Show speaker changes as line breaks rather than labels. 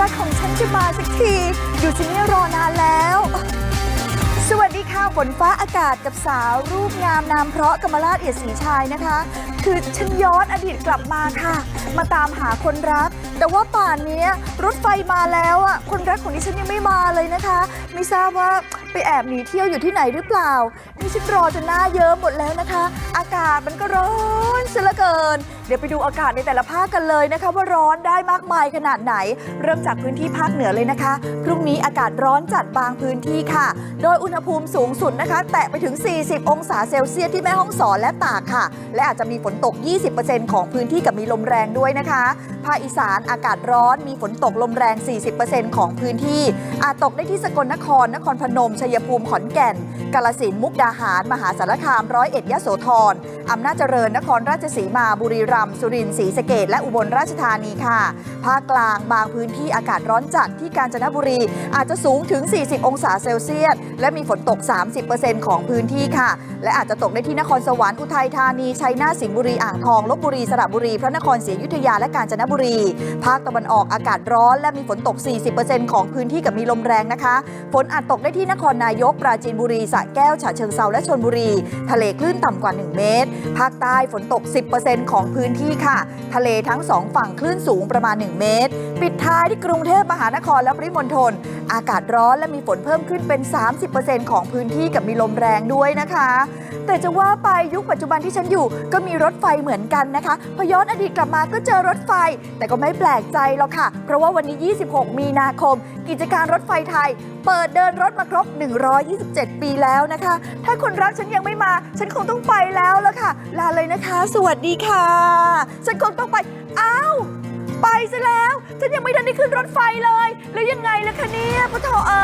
รักของฉันจะมาสักที อยู่ที่นี่รอนานแล้ว สวัสดีค่ะฝนฟ้าอากาศกับสาวรูปงามนามเพราะกมลาดเอียดสีชายนะคะ คือฉันย้อนอดีตกลับมาค่ะ มาตามหาคนรัก แต่ว่าป่านนี้รถไฟมาแล้วอะคนรักของดิฉันยังไม่มาเลยนะคะ ไม่ทราบว่าไปแอบหนีเที่ยวอยู่ที่ไหนหรือเปล่านี่ฉันรอจนหน้าเยิ้มหมดแล้วนะคะ อากาศมันก็ร้อนซะเหลือเกินเดี๋ยวไปดูอากาศในแต่ละภาคกันเลยนะคะ ว่าร้อนได้มากมายขนาดไหน เริ่มจากพื้นที่ภาคเหนือเลยนะคะ พรุ่งนี้อากาศร้อนจัดบางพื้นที่ค่ะ โดยอุณหภูมิสูงสุดนะคะ แตะไปถึง 40 องศาเซลเซียสที่แม่ฮ่องสอนและตากค่ะ และอาจจะมีฝนตก 20%ของพื้นที่กับมีลมแรงด้วยนะคะ ภาคอีสานอากาศร้อนมีฝนตกลมแรง 40%ของพื้นที่ อาจตกได้ที่สกลนคร นครพนม ชัยภูมิ ขอนแก่น กาลสินธุ์มุกดาหาร มหาสารคาม ร้อยเอ็ดยโสธร อำนาจเจริญ นครราชสีมา บุรีรัมย์สุรินทร์ศรีสะเกดและอุบลราชธานีค่ะ ภาคกลางบางพื้นที่อากาศร้อนจัดที่กาญจนบุรี อาจจะสูงถึง 40 องศาเซลเซียส และมีฝนตก 30%ของพื้นที่ค่ะ และอาจจะตกได้ที่นครสวรรค์อุทัยธานีชัยนาทสิงห์บุรีอ่างทองลบบุรีสระบุรี พระนครศรีอยุธยาและกาญจนบุรี ภาคตะวันออกอากาศร้อนและมีฝนตก 40%ของพื้นที่กับมีลมแรงนะคะฝนอาจตกได้ที่นครนายกปราจีนบุรีสระแก้วฉะเชิงเซาและชนบุรี ทะเลคลื่นต่ำกว่า 1 เมตร ภาคใต้ฝนตก 10%ของพื้นที่ค่ะ ทะเลทั้งสองฝั่งคลื่นสูงประมาณ 1 เมตร ปิดท้ายที่กรุงเทพมหานครและปริมณฑลอากาศร้อนและมีฝนเพิ่มขึ้นเป็น 30%ของพื้นที่กับมีลมแรงด้วยนะคะ แต่จะว่าไปยุคปัจจุบันที่ฉันอยู่ก็มีรถไฟเหมือนกันนะคะพอย้อนอดีตกลับมาก็เจอรถไฟ แต่ก็ไม่แปลกใจหรอกค่ะ เพราะว่าวันนี้ 26 มีนาคม กิจการรถไฟไทย เปิดเดินรถมาครบ 127 ปีแล้วนะคะ ถ้าคนรักฉันยังไม่มา ฉันคงต้องไปแล้วละค่ะ ลาเลยนะคะ สวัสดีค่ะ ฉันคงต้องไปอ้าวไปซะแล้ว ฉันยังไม่ทันได้ขึ้นรถไฟเลย แล้วยังไงล่ะคะเนี่ยพุทโธเอ้ย